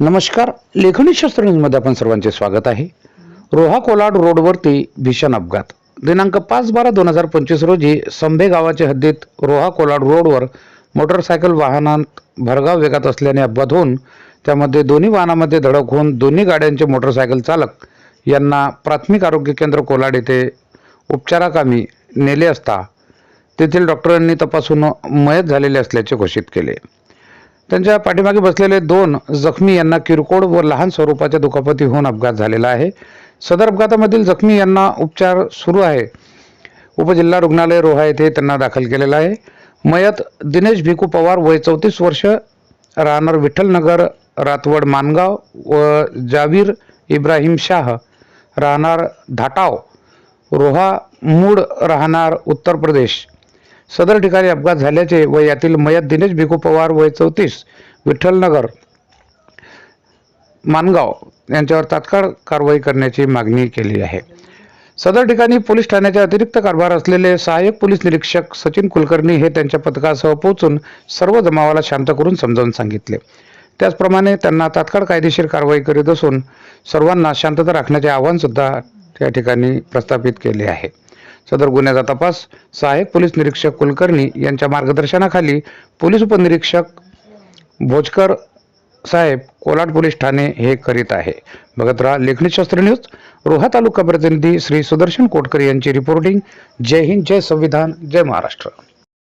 नमस्कार लेखनी शस्त्र न्यूजमध्ये आपण सर्वांचे स्वागत आहे. रोहा कोलाड रोडवरती भीषण अपघात. दिनांक पाच बारा दोन हजार पंचवीस रोजी संभे गावाच्या हद्दीत रोहा कोलाड रोडवर मोटरसायकल वाहनात भरगाव वेगात असल्याने अपघात होऊन त्यामध्ये दोन्ही वाहनामध्ये धडक होऊन दोन्ही गाड्यांचे मोटरसायकल चालक यांना प्राथमिक आरोग्य केंद्र कोलाड येथे उपचाराकामी नेले असता तेथील डॉक्टरांनी तपासून मयत झालेले असल्याचे घोषित केले. त्यांच्या पाठीमागे बसलेले दोन जखमी यांना किरकोळ व लहान स्वरूपाच्या दुखापती होऊन अपघात झालेला आहे. सदर अपघातामधील जखमी यांना उपचार सुरू आहे. उपजिल्हा रुग्णालय रोहा येथे त्यांना दाखल केलेला आहे. मयत दिनेश भिकू पवार वय चौतीस वर्ष राहणार विठ्ठलनगर रातवड मानगाव व जावीर इब्राहिम शाह राहणार धाटाव रोहा मूड राहणार उत्तर प्रदेश. सदर ठिकाणी अपघात झाल्याचे व यातील मयत दिनेश भिकू पवार वय चौतीस विठ्ठलनगर मानगाव यांच्यावर तात्काळ कारवाई करण्याची मागणी केली आहे. सदर ठिकाणी पोलीस ठाण्याचे अतिरिक्त कारभार असलेले सहाय्यक पोलीस निरीक्षक सचिन कुलकर्णी हे त्यांच्या पथकासह पोहोचून सर्व जमावाला शांत करून समजावून सांगितले. त्याचप्रमाणे त्यांना तात्काळ कायदेशीर कारवाई करीत असून सर्वांना शांतता राखण्याचे आवाहनसुद्धा त्या ठिकाणी प्रस्थापित केले आहे. सदर गुन्ह्याचा तपास सहाय्यक पोलीस निरीक्षक कुलकर्णी यांच्या मार्गदर्शनाखाली पोलीस उपनिरीक्षक भोजकर साहेब कोलाड पोलीस ठाणे हे करीत आहे. बघत राहा लेखनी शास्त्र न्यूज. रोहा तालुका प्रतिनिधी श्री सुदर्शन कोटकर यांची रिपोर्टिंग जय हिंद जय संविधान जय महाराष्ट्र.